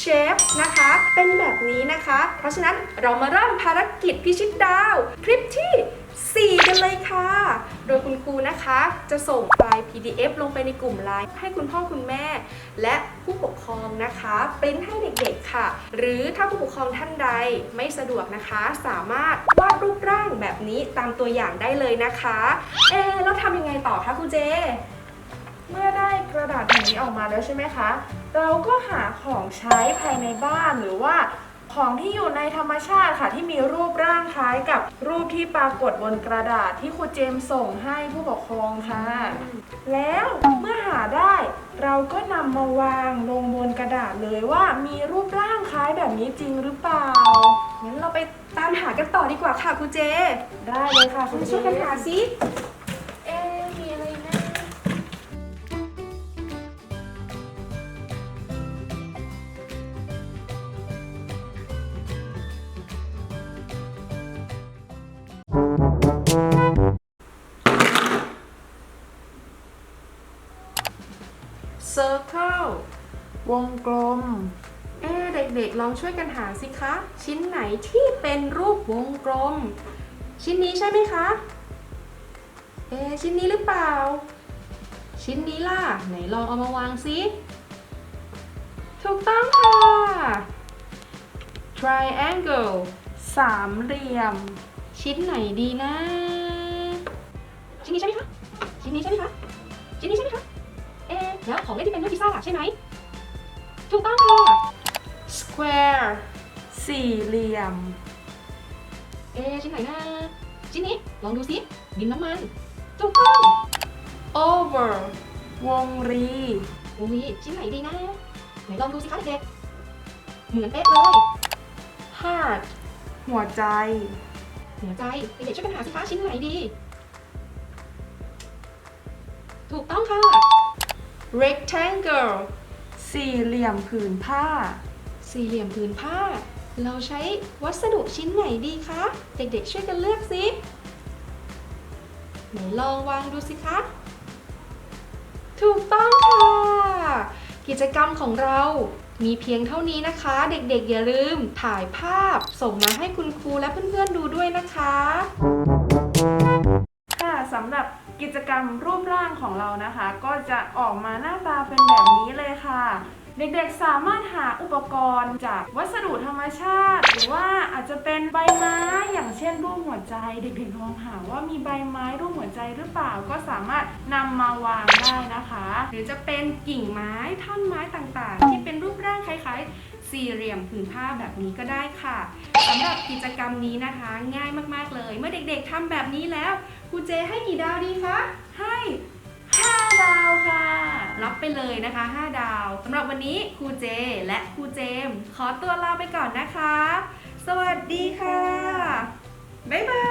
เชฟนะคะ เป็นแบบนี้นะคะ เพราะฉะนั้นเรามาเริ่มภารกิจพิชิตดาว คลิปที่ 4 กันเลยค่ะ โดยคุณครูนะคะ จะส่งไฟล์ PDF ลงไปในกลุ่มไลน์ให้คุณพ่อคุณแม่ และผู้ปกครองนะคะปริ้นให้เด็กๆค่ะ หรือถ้าผู้ปกครองท่านใดไม่สะดวกนะคะ สามารถวาดรูปร่างแบบนี้ตามตัวอย่างได้เลยนะคะ เอ๊แล้วทำยังไงต่อคะคุณเจ เมื่อได้กระดาษแผ่นนี้ออกมาแล้วใช่ไหมคะ เราก็หาของใช้ภายในบ้านหรือว่าของที่อยู่ในธรรมชาติค่ะ ที่มีรูปร่างคล้ายกับรูปที่ปรากฏบนกระดาษที่ครูเจมส่งให้ผู้ปกครองค่ะ แล้วเมื่อหาได้เราก็นำมาวางลงบนกระดาษเลยว่ามีรูปร่างคล้ายแบบนี้จริงหรือเปล่า งั้นเราไปตามหากันต่อดีกว่าค่ะคุณเจ ได้เลยค่ะคุณช่วยกันหาซิ วงกลม เอ๊เด็กๆ ลองช่วยกันหาสิคะ ชิ้นไหนที่เป็นรูปวงกลม ชิ้นนี้ใช่ไหมคะ เอ๊ชิ้นนี้หรือเปล่า ชิ้นนี้ล่ะ ไหนลองเอามาวางสิถูกต้องค่ะ triangle สามเหลี่ยม ชิ้นไหนดีนะ ชิ้นนี้ใช่ไหมคะ ชิ้นนี้ใช่ไหมคะ ชิ้นนี้ใช่ไหมคะ เอ๊แล้วของเล่นที่เป็นรูปพิซซ่าล่ะใช่ไหม ถูกต้องค่ะ square สี่เหลี่ยม เอ๊ะชิ้นไหนนะชิ้นนี้ ลองดูสิ ดินน้ำมัน ถูกต้อง over วงรี วงนี้ชิ้นไหนดีนะ ไหนลองดูสิคะเด็กๆเหมือนเป๊ะเลย heart หัวใจ หัวใจเด็กๆช่วยกันหาสิคะชิ้นไหนดี ถูกต้องค่ะ rectangle สี่เหลี่ยมผืนผ้า สี่เหลี่ยมผืนผ้า เราใช้วัสดุชิ้นไหนดีคะ เด็กๆช่วยกันเลือกสิ ไหนลองวางดูสิคะ ถูกต้องค่ะ กิจกรรมของเรามีเพียงเท่านี้นะคะ เด็กๆ อย่าลืมถ่ายภาพ ส่งมาให้คุณครูและเพื่อนๆดูด้วยนะคะ ค่ะสำหรับกิจกรรมรูปร่างของเรานะคะ ก็จะออกมาหน้าตาเป็นแบบนี้เลยค่ะ เด็กๆสามารถหาอุปกรณ์จากวัสดุธรรมชาติ หรือว่าอาจจะเป็นใบไม้อย่างเช่นรูปหัวใจ เด็กๆลองหาว่ามีใบไม้รูปหัวใจหรือเปล่าก็สามารถนำมาวางได้นะคะ หรือจะเป็นกิ่งไม้ท่อนไม้ต่างๆ ที่เป็นรูปร่างคล้ายๆ สี่เหลี่ยมผืนผ้าแบบนี้ก็ได้ค่ะสำหรับกิจกรรมนี้นะคะ ง่ายมากๆเลย เมื่อเด็กๆทำแบบนี้แล้วครูเจให้กี่ดาวดีคะให้5ดาวค่ะ รับไปเลยนะคะ 5 ดาว สำหรับวันนี้ครูเจ และครูเจม ขอตัวลาไปก่อนนะคะ สวัสดีค่ะ บ๊ายบาย